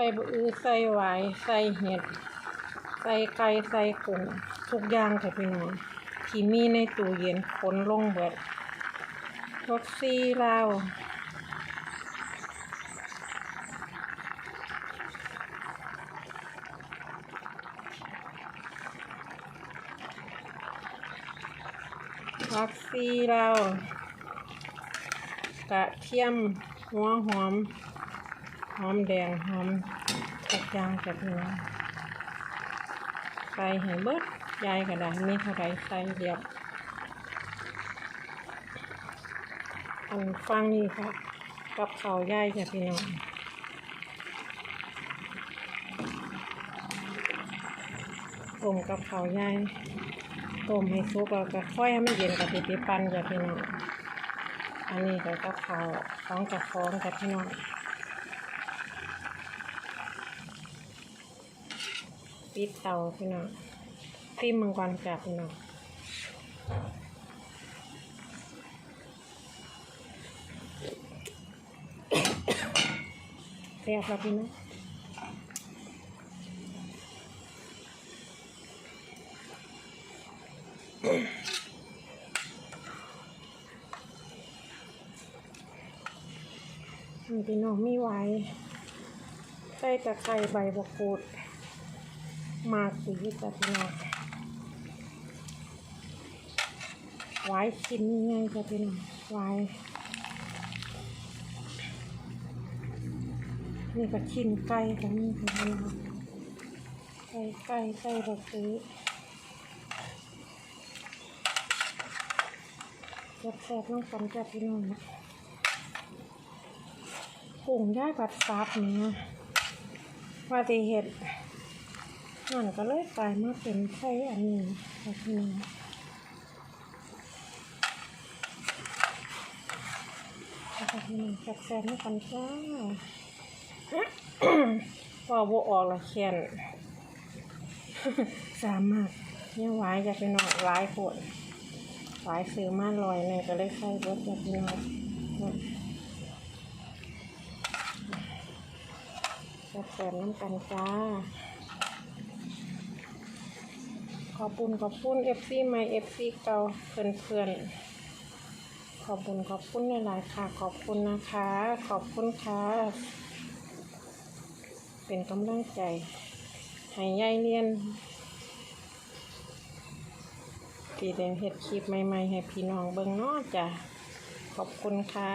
ส่บะอือใส่หวายใส่เห็ด ใส่ไก่ใส่กุ้งทุกอย่างค่ะพี่น้องที่มีในตู้เย็นขนลงเบิดรสซีลาวผักซีเรากระเทียม หัวหอม หอมแดงหอมทุกยางกับเนื้อใส่ให้เบิดยายก็ได้มีเท่าไรใส่เดียวอันฟังนี่ครับกับเขาวยายจ้ะพี่น้องต้มกับเขาวยายต้มให้สุกแล้วก็ค่อยให้มันเย็นกับติดปันจ้ะพี่น้องอันนี้ก็กับข้าวของกับของกับพี่น้อง ปิดเตาพี่น้องซิมมังกรจ้ะพี่น้องเรียบแล้วพี่น้องพี่น้องมีไว้ใส่ตะไคร้ใบมะกรูด มาสีจ้ะพี่น้องไว้ชิ้นใหญ่จ้ะพี่น้องไว้นี่ก็ชิ้นไก่ของนี่ค่ะพี่น้องไก่ไก่ไก่บะซื้อแซ่บๆน้องกันจ้ะพี่น้องกุ้งย่ายบัดซับเนี่ยว่าที่เห็ด นั่นก็เลยกลายมาเป็นไข่อันนี้แบบนี้แบบนี้แซ่บๆไม่กันจ้าว่าโบออกละเขียนสามารถเนี่ยหวายจะเป็นหน่อยหวายโผดหวายซื้อมาลอยเนี่ยก็เลยใส่รสจะเป็นหน่อยแซ่บๆน้ำกันจ้า ขอบคุณขอบคุณเอฟซีใหม่เอฟซีเก่าเพื่อนเพื่อนๆขอบคุณขอบคุณหลายๆค่ะ ขอบคุณนะคะ ขอบคุณค่ะ เป็นกำลังใจ ให้ยายเรียนตีแดงเห็ดคลิปใหม่ ๆ ให้พี่น้องเบิ่งนาะจ้ะขอบคุณค่ะ